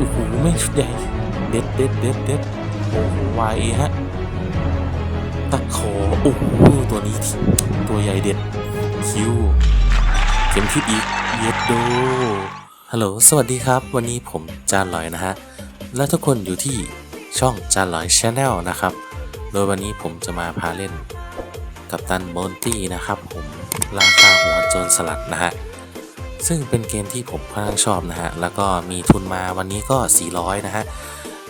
โอ้โหแม่ชุดใหญ่ เด็ดเด็ดเด็ดเด็ดโอ้โหวายฮะตะขอโอ้โหตัวนี้ ตัวใหญ่เด็ด คิวเข็มทิศอีกเย็ดโดฮัลโหลสวัสดีครับ วันนี้ผมจานลอยนะฮะ และทุกคนอยู่ที่ช่องจานลอยชาแนลนะครับ โดยวันนี้ผมจะมาพาเล่น กับตันบอนตี้นะครับผมล่าฆ่าหัวโจรสลัดนะฮะ ซึ่งเป็นเกมที่ผมค่อนข้างชอบนะฮะ แล้วก็มีทุนมาวันนี้ก็ 400 นะฮะ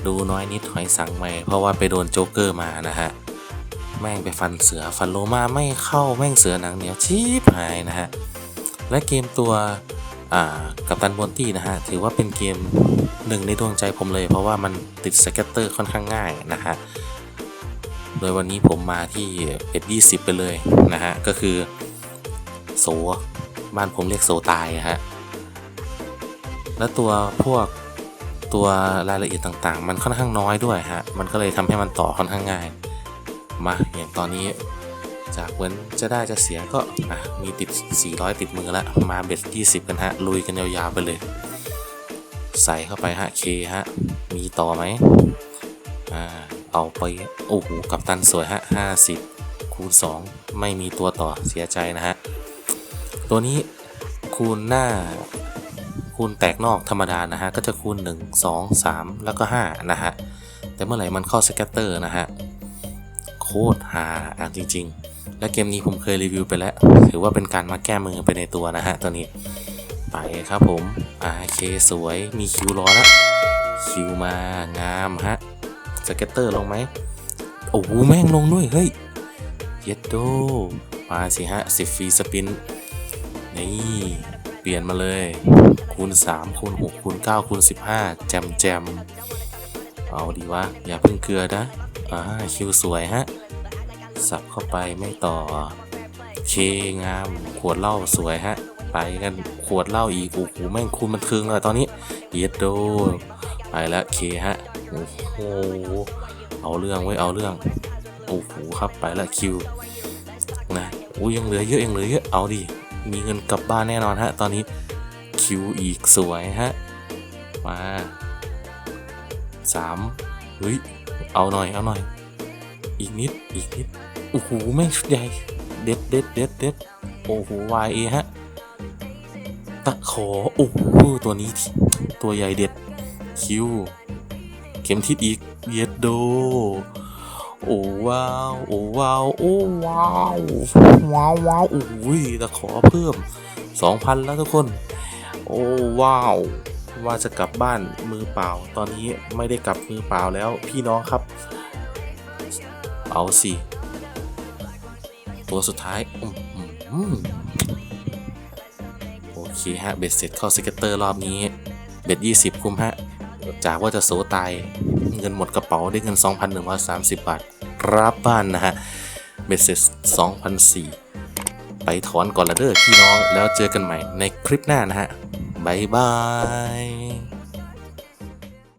ดูน้อยนิดหอยสังไม่เพราะว่าไปโดนโจ๊กเกอร์มานะฮะ แม่งไปฟันเสือฟันโลมาไม่เข้าแม่งเสือหนังเหนียวชีบหายนะฮะ และเกมตัวกัปตันบอนตี้นะฮะ ถือว่าเป็นเกมหนึ่งในดวงใจผมเลย เพราะว่ามันติดสเก็ตเตอร์ค่อนข้างง่ายนะฮะ โดยวันนี้ผมมาที่เป็ด20 ไปเลยนะฮะ ก็คือโซ บ้านผมเรียกโซตายฮะ และตัวพวกตัวรายละเอียดต่างๆ มันค่อนข้างน้อยด้วยฮะ มันก็เลยทำให้มันต่อค่อนข้างง่าย มาอย่างตอนนี้จากเหมือนจะได้จะเสียก็มีติด 400 ติดมือแล้ว มาเบ็ด20 กันฮะ ลุยกันยาวๆไปเลย ใส่เข้าไปฮะเคฮะ มีต่อไหมอ่าเอาไป โอ้โห กับตันสวยฮะ 50 คูณ 2 ไม่มีตัวต่อเสียใจนะฮะ ตัวนี้คูณหน้าคูณแตกนอกธรรมดานะฮะ ก็จะคูณ 1 2 3 แล้วก็ 5 นะฮะ แต่เมื่อไหร่มันเข้าสแกตเตอร์นะฮะ โคตรหาอะจริง ๆ และเกมนี้ผมเคยรีวิวไปแล้ว ถือว่าเป็นการมาแก้มือไปในตัวนะฮะ ตัวนี้ ไปครับผมอาเคสวยมีคิวรอแล้วคิวมางามฮะสเก็ตเตอร์ลงไหมโอ้โหแม่งลงด้วย เฮ้ย เย็ดโดมาสิฮะสิฟรีสปิน นี่เปลี่ยนมาเลย คูณ 3 คูณ 6 คูณ 9 คูณ 15 แจมแจมเอาดีวะ อย่าเพิ่งเกลือนะอ่าคิวสวยฮะ สับเข้าไปไม่ต่อ เคงาม ขวดเหล้าสวยฮะ ไปกันขวดเหล้าอีกโอ้โหแม่งคูณมันคืงเลยตอนนี้ เย็ดโด ไปแล้วเคฮะ โอ้โห เอาเรื่องไว้เอาเรื่อง โอ้โหครับไปละคิว นะอุ้ยยังเหลือเยอะยังเหลือเยอะ เอาดิ มีเงินกลับบ้านแน่นอนฮะ ตอนนี้คิวอีกสวยฮะ มาสามเฮ้ย เอาหน่อย เอาหน่อย อีกนิด อีกนิด โอ้โหแม่งชุดใหญ่ เด็ดเด็ดเด็ดเด็ดโอ้โหวายเอฮะ ตะขอ โอ้โห ตัวนี้ ตัวใหญ่เด็ด คิว เข็มทิศอีก เย็ดโด โอ้ว้าวโอ้ว้าวโอ้ว้าวว้าวว้าวโอ้ยตะขอเพิ่ม 2,000 แล้วทุกคน โอ้ว้าวว่าจะกลับบ้านมือเปล่า ตอนนี้ไม่ได้กลับมือเปล่าแล้วพี่น้องครับ เอาสิ ตัวสุดท้ายโอเคฮะ เบ็ดเสร็จเข้าสเก็ตเตอร์รอบนี้ เบ็ด 20 คุ้มฮะ จากว่าจะโสตาย เงินหมดกระเป๋าได้เงิน 2,130 บาทรับบ้านนะฮะเบ็ดเสร็จ2,004ไปถอนก่อนละเด้อพี่น้องแล้วเจอกันใหม่ในคลิปหน้านะฮะบ๊ายบาย